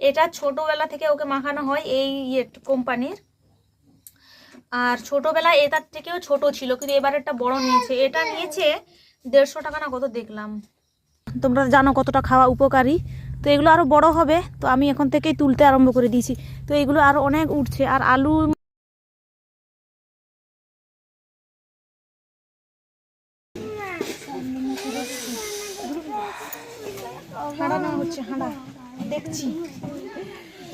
এটা ছোটবেলা থেকে ওকে মাখানো হয় এই ইয়ে কোম্পানির। আর ছোটবেলা এটার থেকেও ছোট ছিল, কিন্তু এবার একটা বড় নিয়েছে। এটা নিয়েছে দেড়শো টাকা না কত দেখলাম। তোমরা জানো কতটা খাওয়া উপকারী। তো এগুলো আরও বড় হবে, তো আমি এখন থেকেই তুলতে আরম্ভ করে দিয়েছি। তো এগুলো আরও অনেক উঠছে, আর আলু হচ্ছে, হাঁড়া। দেখছি।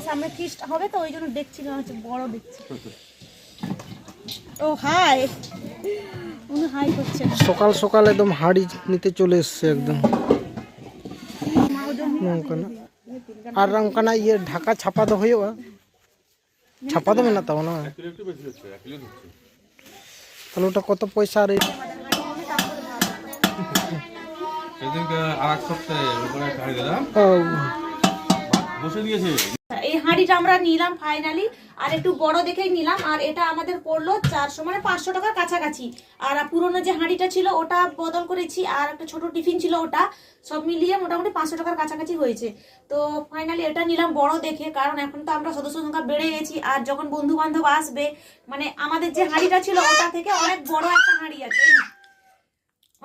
সামনে ফিস্ট হবে তো ওই জন্য দেখছি না হচ্ছে বড় দেখছি। ও হাই উনি হাই করছে। সকাল সকাল একদম হাড়ি নিতে চলে এসছে একদম। আর নৌকানা ইয়ে ঢাকা ছাপা তো হয়েও ছাপা দেবে না তাও না? তাহলে ওটা কত পয়সা আর এই- সেদিনকে আর এক সপ্তাহে দিলাম বসে দিয়েছে। এই হাঁড়িটা আমরা নিলাম ফাইনালি আর একটু বড় দেখেই নিলাম, আর এটা আমাদের পড়ল চারশো মানে পাঁচশো টাকার কাছাকাছি। আর পুরোনো যে হাঁড়িটা ছিল, ওটা বদল করেছি, আর একটা ছোট টিফিন ছিল ওটা, সব মিলিয়ে মোটামুটি পাঁচশো টাকার কাছাকাছি হয়েছে। তো ফাইনালি এটা নিলাম বড় দেখে, কারণ এখন তো আমরা সদস্য সংখ্যা বেড়ে গেছি, আর যখন বন্ধু বান্ধব আসবে মানে আমাদের যে হাঁড়িটা ছিল ওটা থেকে অনেক বড় একটা হাঁড়ি আছে।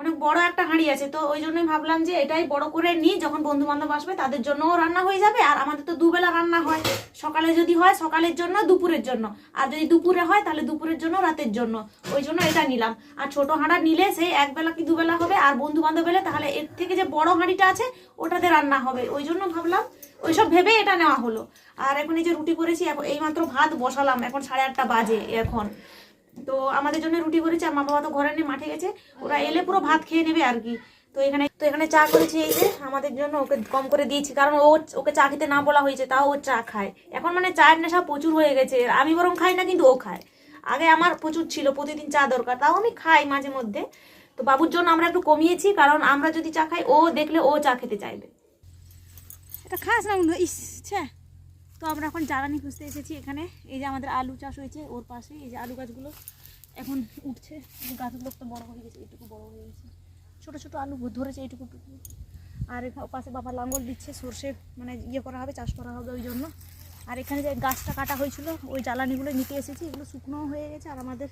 অনেক বড় একটা হাঁড়ি আছে। তো ওই জন্যই ভাবলাম যে এটাই বড় করে নিই যখন বন্ধু বান্ধব আসবে তাদের জন্যও রান্না হয়ে যাবে আর আমাদের তো দুবেলা রান্না হয়। সকালে যদি হয় সকালের জন্য, দুপুরের জন্য। আর যদি দুপুরে হয় তাহলে দুপুরের জন্য, রাতের জন্য। ওই জন্য এটা নিলাম। আর ছোট হাঁড়া নিলে সেই একবেলা কি দুবেলা হবে? আর বন্ধু বান্ধব এলে তাহলে এর থেকে যে বড় হাঁড়িটা আছে ওটাতে রান্না হবে। ওই জন্য ভাবলাম ওইসব ভেবে এটা নেওয়া হলো। আর এখন এই যে রুটি করেছি এখন এইমাত্র ভাত বসালাম। এখন সাড়ে আটটা বাজে এখন। তো আমাদের জন্য রুটি করেছে আর মা বাবা তো ঘরে নেই মাঠে গেছে। ওরা এলে পুরো ভাত খেয়ে নেবে আর কি। তো এখানে তো এখানে চা করেছি এই যে, আমাদের জন্য ওকে কম করে দিয়েছি। কারণ ও ওকে চা খেতে না বলা হয়েছে, তাও ও চা খায়। এখন মানে চায়ের নেশা প্রচুর হয়ে গেছে। আমি বরং খাই না, কিন্তু ও খায়। আগে আমার প্রচুর ছিল, প্রতিদিন চা দরকার, তাও আমি খাই মাঝে মধ্যে। তো বাবুর জন্য আমরা একটু কমিয়েছি, কারণ আমরা যদি চা খাই, ও দেখলে ও চা খেতে চাইবে। এটা খাস না ইস। তো আমরা এখন জ্বালানি খুঁজতে এসেছি এখানে। এই যে আমাদের আলু চাষ হয়েছে ওর পাশে। এই যে আলু গাছগুলো এখন উঠছে। গাছগুলো তো বড় হয়ে গেছে, এইটুকু বড় হয়ে গেছে। ছোট ছোট আলু ধরেছে এইটুকু টুকু আর পাশে বাবা লাঙ্গল দিচ্ছে, সর্ষে মানে ইয়ে করা হবে, চাষ করা হবে ওই জন্য। আর এখানে যে গাছটা কাটা হয়েছিল, ওই জ্বালানিগুলো নিতে এসেছি। এগুলো শুকনোও হয়ে গেছে আর আমাদের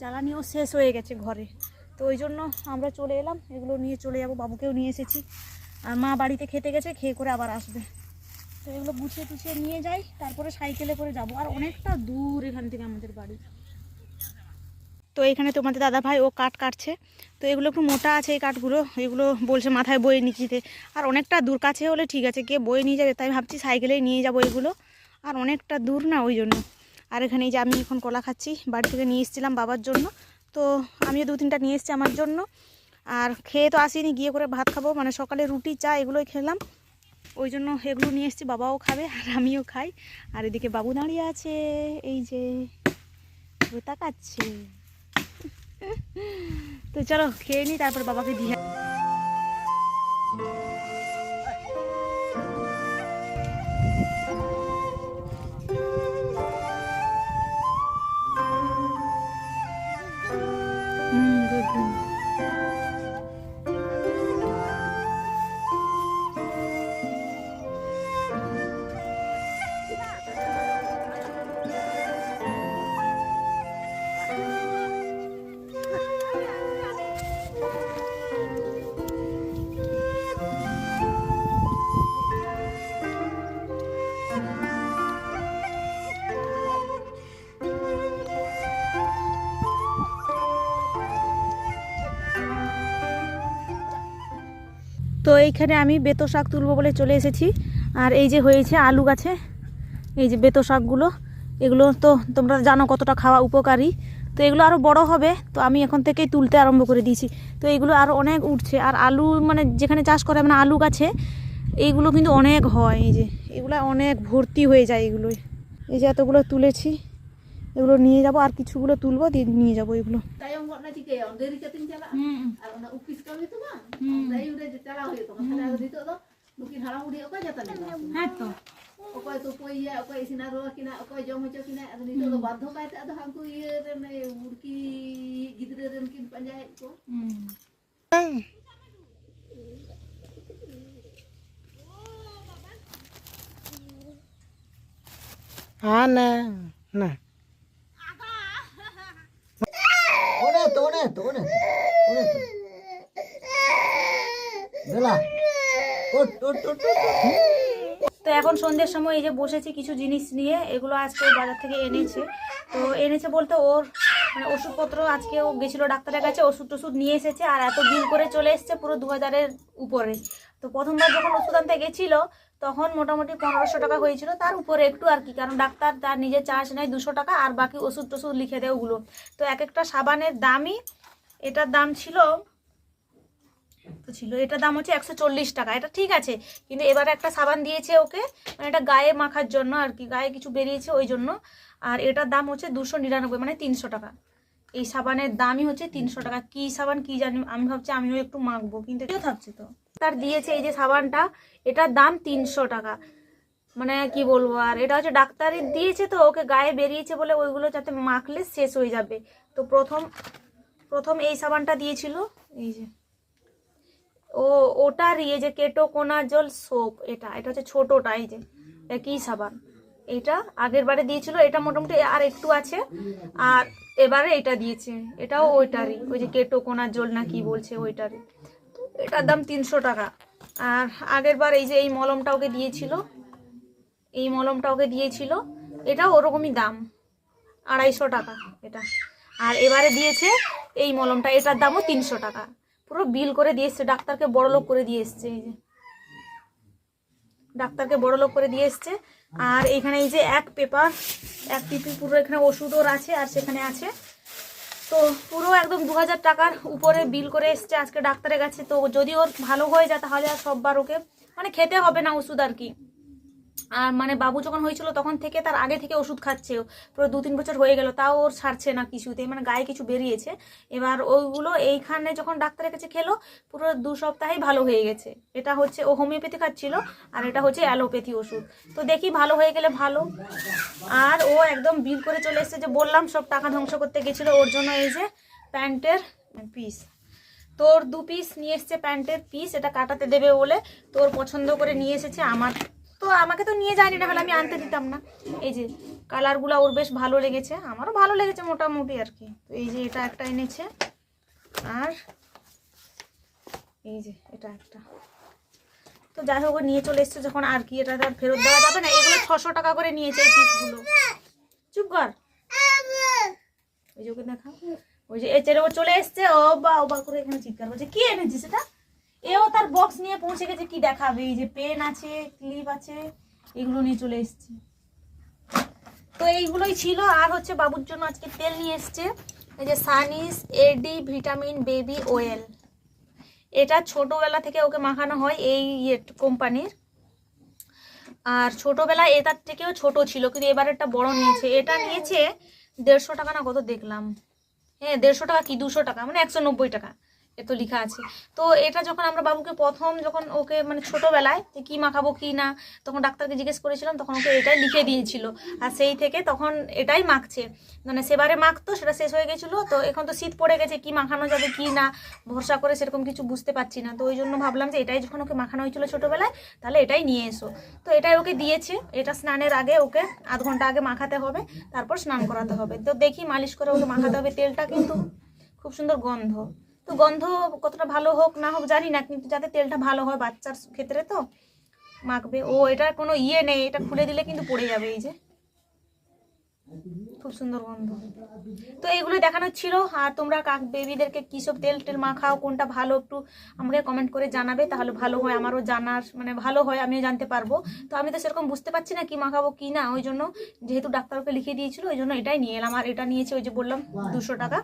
জ্বালানিও শেষ হয়ে গেছে ঘরে। তো ওই জন্য আমরা চলে এলাম। এগুলো নিয়ে চলে যাব, বাবুকেও নিয়ে এসেছি। আর মা বাড়িতে খেতে গেছে, খেয়ে করে আবার আসবে। তো এগুলো গুছিয়ে টুছিয়ে নিয়ে যাই, তারপরে সাইকেলে করে যাব। আর অনেকটা দূর এখান থেকে আমাদের বাড়ি। তো এখানে তোমাদের দাদা ভাই ও কাঠ কাটছে। তো এগুলো একটু মোটা আছে এই কাঠগুলো, এগুলো বলছে মাথায় বয়ে নিচিতে আর অনেকটা দূর, কাছে হলে ঠিক আছে, কে বয়ে নিয়ে যাবে, তাই ভাবছি সাইকেলেই নিয়ে যাব এগুলো। আর অনেকটা দূর না ওই জন্য। আর এখানে যে আমি এখন কলা খাচ্ছি, বাড়ি থেকে নিয়ে এসেছিলাম বাবার জন্য। তো আমিও দু তিনটা নিয়ে এসেছি আমার জন্য। আর খেয়ে তো আসিনি, গিয়ে করে ভাত খাব। মানে সকালে রুটি, চা এগুলোই খেলাম। ওই জন্য এগুলো নিয়ে এসছি, বাবাও খাবে আর আমিও খাই। আর এদিকে বাবু দাঁড়িয়ে আছে, এই যে তাকাচ্ছে তো চলো খেয়ে নিই তারপর বাবাকে দিয়ে এইখানে আমি বেতো শাক তুলবো বলে চলে এসেছি। আর এই যে হয়েছে আলু গাছে, এই যে বেতো শাকগুলো, এগুলো তো তোমরা জানো কতটা খাওয়া উপকারী। তো এগুলো আরও বড় হবে, তো আমি এখন থেকেই তুলতে আরম্ভ করে দিয়েছি। তো এগুলো আরও অনেক উঠছে, আর আলু মানে যেখানে চাষ করে মানে আলু গাছে, এইগুলো কিন্তু অনেক হয়। এই যে, এগুলো অনেক ভর্তি হয়ে যায় এগুলোই। এই যে এতগুলো তুলেছি। এগুলো নিয়ে যাব আর কিছুগুলো তুলবো দিয়ে নিয়ে যাব এগুলো। tayong wak na তো এখন সন্ধ্যের সময় এই যে বসেছি কিছু জিনিস নিয়ে, এগুলো আজকে বাজার থেকে এনেছে। তো এনেছে বলতে ওর মানে ওষুধপত্র আজকে ও গেছিল ডাক্তারের কাছে ওষুধ টষুধ নিয়ে এসেছে আর এত বিল করে চলে এসছে পুরো দু হাজারের উপরে। তো প্রথমবার যখন ওষুধ আনতে গেছিল, তখন মোটামুটি পনেরোশো টাকা হয়েছিল। তার উপরে একটু আর কি, কারণ ডাক্তার তার নিজের চার্জ নেয় দুশো টাকা, আর বাকি ওষুধ টষুধ লিখে দেয় ওগুলো। তো এক একটা সাবানের দামই এটার দাম ছিল ছিল, এটার দাম হচ্ছে একশো চল্লিশ টাকা। এটা ঠিক আছে, কিন্তু এবার একটা সাবান দিয়েছে ওকে মানে এটা গায়ে মাখার জন্য আর কি, গায়ে কিছু বেরিয়েছে ওই জন্য। আর এটার দাম হচ্ছে দুশো নিরানব্বই মানে তিনশো টাকা। এই সাবানের দামই হচ্ছে তিনশো টাকা। কি সাবান, কি জানি, আমি ভাবছি আমিও একটু মাখবো, কিন্তু কেউ থাকছে তো। তার দিয়েছে এই যে সাবানটা, এটার দাম তিনশো টাকা। মানে কি বলব আর, এটা হচ্ছে ডাক্তারি দিয়েছে তো, ওকে গায়ে বেরিয়েছে বলে ওইগুলো যাতে মাখলে শেষ হয়ে যাবে। তো প্রথম প্রথম এই সাবানটা দিয়েছিল, এই যে। ও, ওটার ইয়ে যে কেটো কোনা জল সোপ, এটা এটা হচ্ছে ছোটোটা, এই যে, একই সাবান। এটা আগের বারে দিয়েছিল, এটা মোটামুটি আর একটু আছে। আর এবারে এটা দিয়েছে, এটাও ওইটারই, ওই যে কেটো কোনা জল না কি বলছে ওইটারই। এটার দাম তিনশো টাকা। আর আগের বার এই যে এই মলমটা ওকে দিয়েছিল, এই মলমটা ওকে দিয়েছিল, এটাও ওরকমই দাম, আড়াইশো টাকা এটা। আর এবারে দিয়েছে এই মলমটা, এটার দামও তিনশো টাকা। পুরো বিল করে দিয়ে এসছে, ডাক্তারকে বড় লোক করে দিয়ে এসছে এই যে। ডাক্তারকে বড় লোক করে দিয়ে এসছে। আর এখানে এই যে এক পেপার, এক পিপি, পুরো এখানে ওষুধ ওর আছে আর সেখানে আছে। তো পুরো একদম দু হাজার টাকার উপরে বিল করে এসছে আজকে ডাক্তারের কাছে। তো যদি ওর ভালো হয়ে যায় তাহলে আর সববার ওকে মানে খেতে হবে না ওষুধ আর কি। আর মানে বাবু যখন হয়েছিল তখন থেকে তার আগে থেকে ওষুধ খাচ্ছে। পুরো দু তিন বছর হয়ে গেল, তাও ওর ছাড়ছে না কিছুতে মানে গায়ে কিছু বেরিয়েছে। এবার ওইগুলো এইখানে যখন ডাক্তারের কাছে খেলো, পুরো দু সপ্তাহেই ভালো হয়ে গেছে। এটা হচ্ছে ও হোমিওপ্যাথি খাচ্ছিল আর এটা হচ্ছে অ্যালোপ্যাথি ওষুধ। তো দেখি ভালো হয়ে গেলে ভালো। আর ও একদম বিল করে চলে এসেছে যে বললাম সব টাকা ধ্বংস করতে গেছিল ওর জন্য এই যে প্যান্টের পিস তোর দু পিস নিয়ে এসছে প্যান্টের পিস এটা কাটাতে দেবে বলে তোর পছন্দ করে নিয়ে এসেছে আমার তো আমাকে তো নিয়ে যায়নি না হলে আমি আনতে দিতাম না। এই যে, কালারগুলো ওর বেশ ভালো লেগেছে, আমারও ভালো লেগেছে মোটামুটি আর কি। তো এই যে এটা একটা এনেছে, আর এই যে এটা একটা। তো যাই হোক নিয়ে চলে এসছে যখন আর কি, এটা আর ফেরত দেওয়া যাবে না, এগুলো ছশো টাকা করে নিয়েছে এই পিসগুলো চুপ কর। ওই যে ওকে দেখা ওই যে এ ও চলে এসছে, ও বা ও বা করে এখানে চিৎকার করছে, কি এনেছিস সেটা এও তার বক্স নিয়ে পৌঁছে গেছে। কি দেখাবে? এই যে পেন আছে ক্লিপ আছে, এগুলো নিয়ে চলে এসছে। তো এইগুলোই ছিল। আর হচ্ছে বাবুর জন্য আজকে তেল নিয়ে এসছে। এই যে সানিস এডি ভিটামিন বেবি অয়েল এটা ছোটোবেলা থেকে ওকে মাখানো হয় এই ইয়ে কোম্পানির। আর ছোটবেলায় এটার থেকেও ছোট ছিল, কিন্তু এবার একটা বড় নিয়েছে। এটা নিয়েছে দেড়শো টাকা না কত দেখলাম? হ্যাঁ দেড়শো টাকা কি? দুশো টাকা মানে একশো নব্বই টাকা এত লেখা আছে। তো এটা যখন আমরা বাবুকে প্রথম যখন ওকে মানে ছোটবেলায় যে কী মাখাবো, কি না, তখন ডাক্তারকে জিজ্ঞেস করেছিলাম, তখন ওকে এটাই লিখে দিয়েছিল। আর সেই থেকে তখন এটাই মাখছে। মানে সেবারে মাখতো, সেটা শেষ হয়ে গেছিল। তো এখন তো শীত পড়ে গেছে, কি মাখানো যাবে, কি না, ভরসা করে সেরকম কিছু বুঝতে পারছি না। তো ওই জন্য ভাবলাম যে এটাই যখন ওকে মাখানো হয়েছিল ছোটোবেলায়, তাহলে এটাই নিয়ে এসো। তো এটাই ওকে দিয়েছে। এটা স্নানের আগে ওকে আধ ঘণ্টা আগে মাখাতে হবে, তারপর স্নান করাতে হবে। তো দেখি মালিশ করে ওকে মাখাতে হবে তেলটা কিন্তু খুব সুন্দর গন্ধ। তো গন্ধ কতটা ভালো হোক, না হোক, জানি না, কিন্তু যাতে তেলটা ভালো হয় বাচ্চার ক্ষেত্রে তো মাখবে। ও, এটার কোনো ইয়ে নেই, এটা খুলে দিলে কিন্তু পড়ে যাবে এই যে। খুব সুন্দর গন্ধ। তো এইগুলো দেখানো ছিল, আর তোমরা কাক বেবিদেরকে কী সব তেল টেল মাখাও, কোনটা ভালো একটু আমাকে কমেন্ট করে জানাবে, তাহলে ভালো হয়, আমারও জানার মানে ভালো হয়, আমিও জানতে পারব। তো আমি তো সেরকম বুঝতে পারছি না কি মাখাবো, কি না, ওই জন্য যেহেতু ডাক্তারকে লিখে দিয়েছিল, ওই জন্য এটাই নিয়ে এলাম। আর এটা নিয়েছি ওই যে বললাম, দুশো টাকা।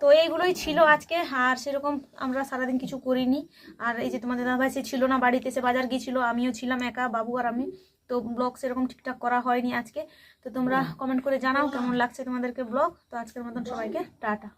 তো এইগুলোই ছিল আজকে। আর সেরকম আমরা সারাদিন কিছু করিনি। আর এই যে তোমাদের দাদাভাই সে ছিল না বাড়িতে সে বাজার গিয়েছিল আমিও ছিলাম একা বাবু আর আমি। তো ব্লগ সেরকম ঠিকঠাক করা হয়নি আজকে। তো তোমরা কমেন্ট করে জানাও কেমন লাগছে তোমাদেরকে ব্লগ। তো আজকের মতন সবাইকে টাটা।